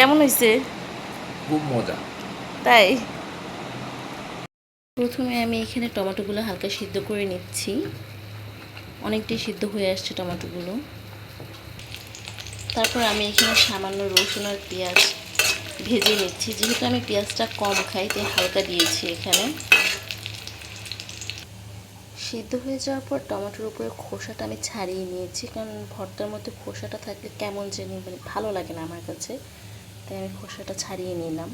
কেমন হয়েছে? খুব মজা। তাই? প্রথমে আমি এখানে টমেটোগুলো হালকা সিদ্ধ করে নিচ্ছি। অনেকটাই সিদ্ধ হয়ে আসছে টমেটোগুলো। তারপর আমি এখানে সামান্য রসুন আর পেঁয়াজ ভেজে নিচ্ছি। যেহেতু আমি পেঁয়াজটা কম খাই তাই হালকা দিয়েছি এখানে। সিদ্ধ হয়ে যাওয়ার পর টমেটোর উপরে খোসাটা আমি ছাড়িয়ে নিয়েছি। কারণ ভর্তার মধ্যে খোসাটা থাকলে কেমন জানি মানে ভালো লাগে না আমার কাছে। তাই আমি খোসাটা ছাড়িয়ে নিলাম।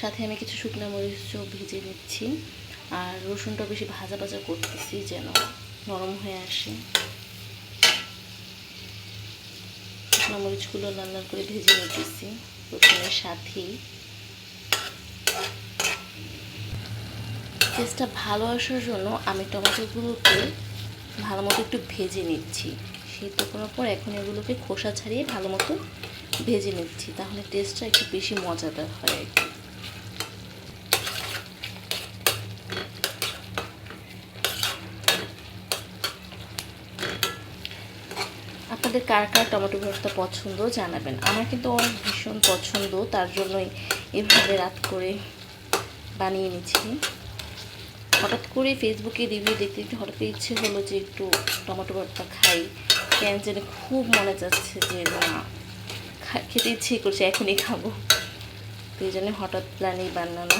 সাথে আমি কিছু শুকনো মরিচও ভেজে নিচ্ছি। আর রসুনটা বেশি ভাজা ভাজা করতেছি যেন নরম হয়ে আসে। শুকনো মরিচগুলো লাল লাল করে ভেজে নিতেছি রসুনের সাথেই। টেস্টটা ভালো আসার জন্য আমি টমেটোগুলোকে ভালো মতো একটু ভেজে নিচ্ছি। সিদ্ধ করার পর এখন এগুলোকে খোসা ছাড়িয়ে ভালো মতো ভেজে নিচ্ছি। তাহলে টেস্টটা একটু বেশি মজাদার হয় আর কি। আপনাদের কার কার টমেটো ভর্তা পছন্দ জানাবেন। আমার কিন্তু অনেক ভীষণ পছন্দ, তার জন্যই এভাবে রাত করে বানিয়ে নিচ্ছি। হঠাৎ করে ফেসবুকে রিভিউ দেখতে দেখতে হঠাৎ ইচ্ছে হলো যে একটু টমেটো ভর্তা খাই। কেন খুব মনে যাচ্ছে যে, না খেতে ইচ্ছে করছে, এখনই খাব। তো এই জন্য হঠাৎ প্ল্যানেই বানানো।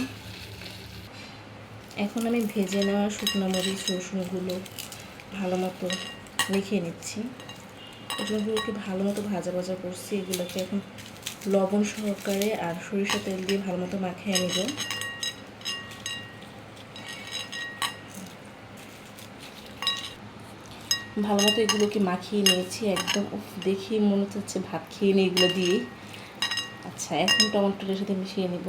এখন আমি ভেজে নেওয়া শুকনো মরিচ, রসুনগুলো ভালো মতো মেখে নিচ্ছি। রসুনগুলোকে ভালো মতো ভাজা ভাজা করছি। এগুলোকে এখন লবণ সহকারে আর সরিষা তেল দিয়ে ভালো মতো মাখিয়ে নেব। ভালো মতো এগুলোকে মাখিয়ে নিয়েছি, একদম, উফ দেখি মনে হচ্ছে ভাত খেয়ে নিই এগুলো দিয়ে। আচ্ছা এখন টমেটোর সাথে মিশিয়ে নিব।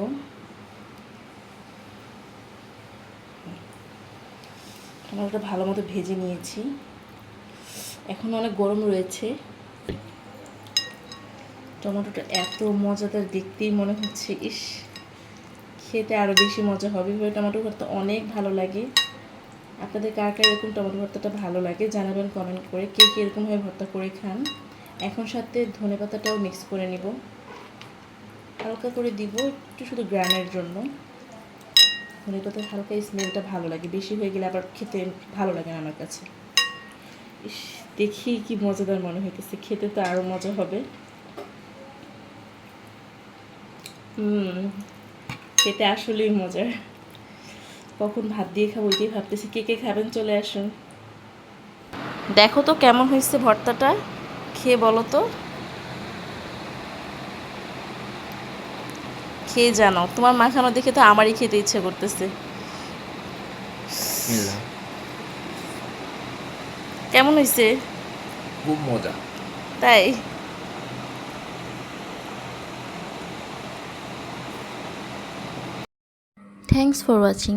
টমেটোটা ভালো মতো ভেজে নিয়েছি। এখন অনেক গরম রয়েছে। টমেটোটা এত মজাদার দেখতেই মনে হচ্ছে, ইস, খেতে আরও বেশি মজা হবে টমেটো ভর্তা অনেক ভালো লাগে। আপনাদের কার কার এরকম টমেটো ভর্তাটা ভালো লাগে জানাবেন কমেন্ট করে কে কে এরকমভাবে ভর্তা করে খান। এখন সাথে ধনে পাতাটাও মিক্স করে নিব। হালকা করে দিব একটু শুধু গ্রামের জন্য। ধনে পাতার হালকা স্মেলটা ভালো লাগে। বেশি হয়ে গেলে আবার খেতে ভালো লাগে না আমার কাছে। দেখি কি মজাদার মনে হইতেছে। খেতে তো আরও মজা হবে। হুম, খেতে আসলেই মজার। কখন ভাত দিয়ে খাব ওইটাই ভাবতেছি কে কে খাবেন চলে আসুন। দেখো তো কেমন হয়েছে ভর্তাটা খেয়ে বলো তো। খেয়ে জানো তোমার মাখানো দেখে তো আমারই খেতে ইচ্ছে করতেছে। কেমন হয়েছে? খুব মজা। তাই? Thanks for watching